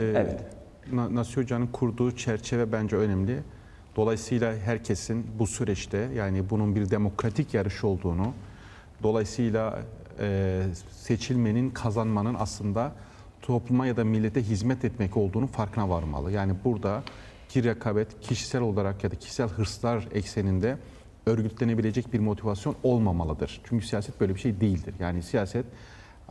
Ee, Evet. Na- Nasi Hoca'nın kurduğu çerçeve bence önemli. Dolayısıyla herkesin bu süreçte yani bunun bir demokratik yarış olduğunu, dolayısıyla e, seçilmenin, kazanmanın aslında topluma ya da millete hizmet etmek olduğunu farkına varmalı. Yani burada ki rekabet kişisel olarak ya da kişisel hırslar ekseninde örgütlenebilecek bir motivasyon olmamalıdır. Çünkü siyaset böyle bir şey değildir. Yani siyaset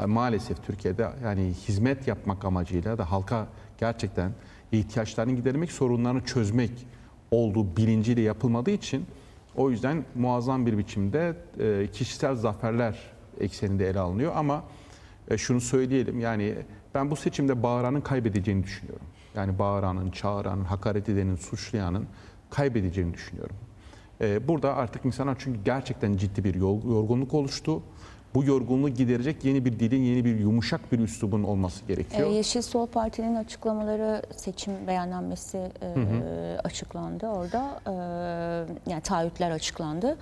maalesef Türkiye'de yani hizmet yapmak amacıyla da halka gerçekten ihtiyaçlarını gidermek, sorunlarını çözmek olduğu bilinciyle yapılmadığı için o yüzden muazzam bir biçimde e, kişisel zaferler ekseninde ele alınıyor ama e, şunu söyleyelim yani ben bu seçimde bağıranın kaybedeceğini düşünüyorum. Yani bağıranın, çağıranın, hakaret edenin, suçlayanın kaybedeceğini düşünüyorum. E, Burada artık insanlar çünkü gerçekten ciddi bir yorgunluk oluştu. Bu yorgunluğu giderecek yeni bir dilin, yeni bir yumuşak bir üslubun olması gerekiyor. Ee, Yeşil Sol Parti'nin açıklamaları seçim beyannamesi e, açıklandı orada. E, yani taahhütler açıklandı.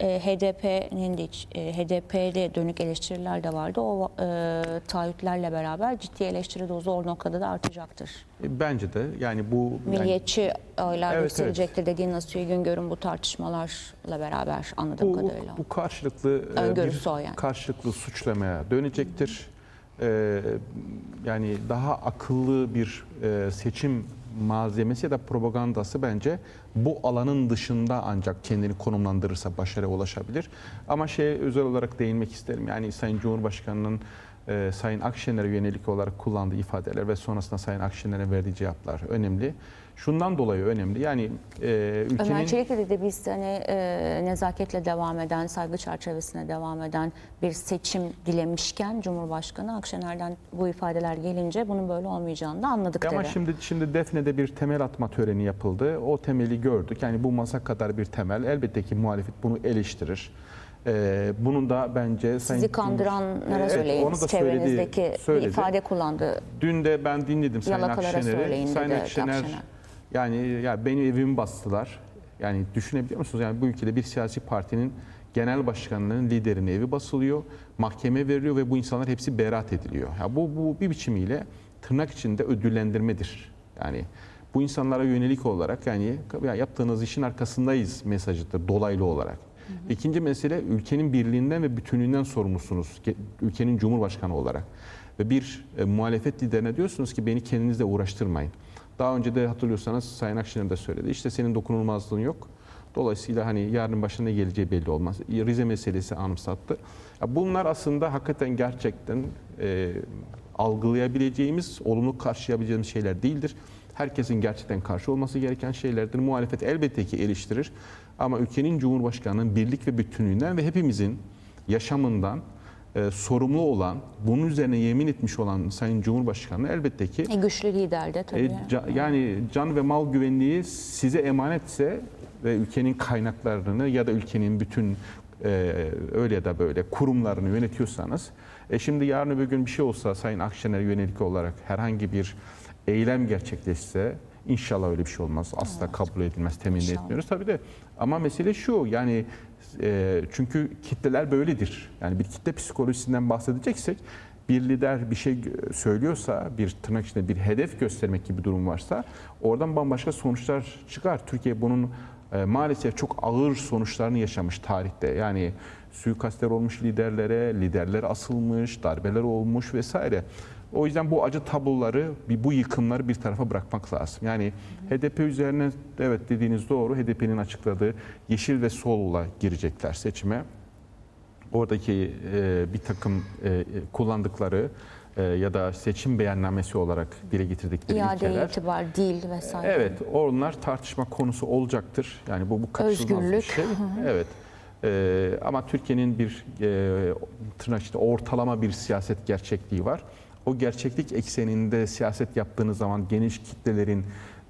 E, HDP'nin de e, HDP'de dönük eleştiriler de vardı. O e, taahhütlerle beraber ciddi eleştiri dozu o noktada da artacaktır. E, Bence de yani bu yani- Milliyetçi oylar Evet, yükselecektir dediğin Nasuhi Güngör'ün bu tartışmalarla beraber anladığım bu, kadarıyla. bu karşılıklı e, Öngörüsü bir o yani. Karşılıklı suçlamaya dönecektir. E, yani daha akıllı bir e, seçim malzemesi ya da propagandası bence bu alanın dışında ancak kendini konumlandırırsa başarıya ulaşabilir. Ama şeye özel olarak değinmek isterim. Yani Sayın Cumhurbaşkanı'nın e, Sayın Akşener'e yönelik olarak kullandığı ifadeler ve sonrasında Sayın Akşener'e verdiği cevaplar önemli. Şundan dolayı önemli. Yani e, ülkenin... Ömer Çelik'le de biz hani e, nezaketle devam eden, saygı çerçevesine devam eden bir seçim dilemişken Cumhurbaşkanı Akşener'den bu ifadeler gelince bunun böyle olmayacağını da anladık Ama dedi. şimdi şimdi Defne'de bir temel atma töreni yapıldı. O temeli gördük. Yani bu masa kadar bir temel. Elbette ki muhalefet bunu eleştirir. Ee, bunun da bence Sayın Sizi kandıranlara Evet, söyleyin. onu da Çevrenizdeki söyledi, söyledi. bir ifade kullandı. Dün de ben dinledim Sayın Akşener'i. Sayın Akşener, Akşener. Yani ya benim evimi bastılar. Yani düşünebiliyor musunuz? Yani bu ülkede bir siyasi partinin genel başkanının liderinin evi basılıyor, mahkeme veriliyor ve bu insanlar hepsi beraat ediliyor. Ya bu bu bir biçimiyle tırnak içinde ödüllendirmedir. Yani bu insanlara yönelik olarak yani ya yaptığınız işin arkasındayız mesajıdır dolaylı olarak. İkinci mesele ülkenin birliğinden ve bütünlüğünden sorumlusunuz. Ülkenin cumhurbaşkanı olarak. Ve bir e, muhalefet liderine diyorsunuz ki beni kendinizle uğraştırmayın. Daha önce de hatırlıyorsanız Sayın Akşener de söyledi. İşte senin dokunulmazlığın yok. Dolayısıyla hani yarın başına ne geleceği belli olmaz. Rize meselesi anımsattı. Bunlar aslında hakikaten gerçekten e, algılayabileceğimiz, olumlu karşılayabileceğimiz şeyler değildir. Herkesin gerçekten karşı olması gereken şeylerdir. Muhalefet elbette ki eleştirir. Ama ülkenin Cumhurbaşkanı'nın birlik ve bütünlüğünden ve hepimizin yaşamından e, sorumlu olan, bunun üzerine yemin etmiş olan Sayın Cumhurbaşkanı elbette ki E, güçlü lider de tabii. e, ca- yani can ve mal güvenliği size emanetse ve ülkenin kaynaklarını ya da ülkenin bütün e, öyle ya da böyle kurumlarını yönetiyorsanız e, şimdi yarın öbür gün bir şey olsa Sayın Akşener yönelik olarak herhangi bir eylem gerçekleşse inşallah öyle bir şey olmaz. Asla kabul edilmez, temin etmiyoruz tabii de. Ama mesele şu yani e, çünkü kitleler böyledir. Yani bir kitle psikolojisinden bahsedeceksek bir lider bir şey söylüyorsa, bir tırnak içinde bir hedef göstermek gibi bir durum varsa oradan bambaşka sonuçlar çıkar. Türkiye bunun e, maalesef çok ağır sonuçlarını yaşamış tarihte. Yani suikastler olmuş liderlere, liderler asılmış, darbeler olmuş vesaire. O yüzden bu acı tabloları, bir bu yıkımları bir tarafa bırakmak lazım. Yani HDP üzerine evet dediğiniz doğru. HDP'nin açıkladığı yeşil ve solla girecekler seçime oradaki e, bir takım e, kullandıkları e, ya da seçim beyannamesi olarak dile getirdikleri İade ilkeler. itibar, dil vesaire. Evet, onlar tartışma konusu olacaktır. Yani bu bu kaçınılmaz bir Özgürlük. şey. Evet. E, ama Türkiye'nin bir e, tırnak içinde ortalama bir siyaset gerçekliği var. O gerçeklik ekseninde siyaset yaptığınız zaman geniş kitlelerin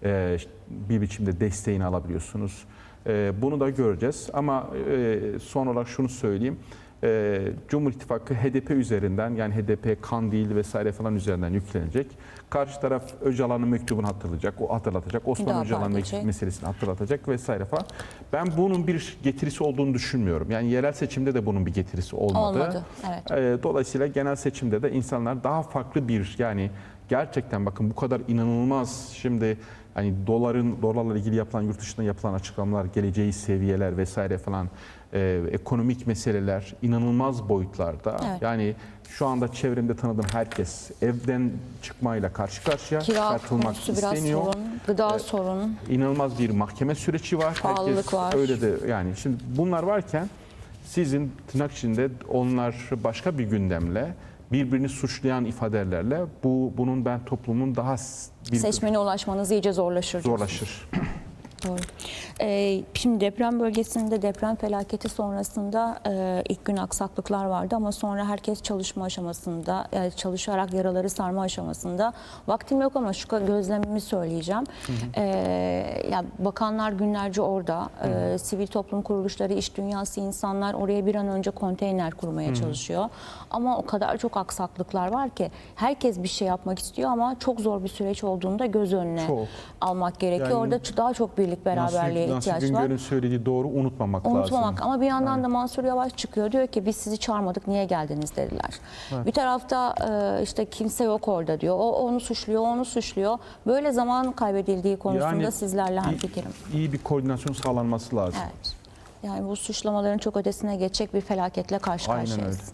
e, bir biçimde desteğini alabiliyorsunuz. E, bunu da göreceğiz. Ama e, son olarak şunu söyleyeyim. E, Cumhur İttifakı HDP üzerinden yani HDP Kandil vesaire falan üzerinden yüklenecek. Karşı taraf Öcalan'ın mektubunu hatırlayacak, o hatırlatacak. Osman Müdafaa Öcalan'ın edecek. meselesini hatırlatacak vesaire falan. Ben bunun bir getirisi olduğunu düşünmüyorum. Yani yerel seçimde de bunun bir getirisi olmadı. Olmadı, evet. Ee, Dolayısıyla genel seçimde de insanlar daha farklı bir yani gerçekten bakın bu kadar inanılmaz şimdi hani doların dolarla ilgili yapılan yurt dışında yapılan açıklamalar, geleceği seviyeler vesaire falan e, ekonomik meseleler inanılmaz boyutlarda. Evet. Yani şu anda çevremde tanıdığım herkes evden çıkmayla karşı karşıya Kira çıkartılmak biraz isteniyor. sorun, gıda sorun. İnanılmaz bir mahkeme süreci var. Pahalılık Herkes var. öyle de yani şimdi bunlar varken sizin tırnak içinde onlar başka bir gündemle birbirini suçlayan ifadelerle bu bunun ben toplumun daha bir Seçmene ulaşmanız iyice zorlaşır. zorlaşır. Doğru. Ee, şimdi deprem bölgesinde deprem felaketi sonrasında e, ilk gün aksaklıklar vardı ama sonra herkes çalışma aşamasında, yani çalışarak yaraları sarma aşamasında. Vaktim yok ama şu gözlemimi söyleyeceğim. Ee, ya bakanlar günlerce orada, Ee, sivil toplum kuruluşları, iş dünyası insanlar oraya bir an önce konteyner kurmaya çalışıyor. Ama o kadar çok aksaklıklar var ki herkes bir şey yapmak istiyor ama çok zor bir süreç olduğunda göz önüne Çok. almak gerekiyor. Yani- Orada daha çok birlik beraberliğe Nasıl, ihtiyaç nasıl var. Güngör'ün söylediği doğru unutmamak, Unutmamak lazım. ama bir yandan da Mansur Yavaş çıkıyor diyor ki biz sizi çağırmadık niye geldiniz dediler. Bir tarafta e, işte kimse yok orada diyor. O onu suçluyor, onu suçluyor. Böyle zaman kaybedildiği konusunda Yani sizlerle iyi- hemfikirim. İyi bir koordinasyon sağlanması lazım. Evet. Yani bu suçlamaların çok ötesine geçecek bir felaketle karşı Aynen karşıyayız. öyle.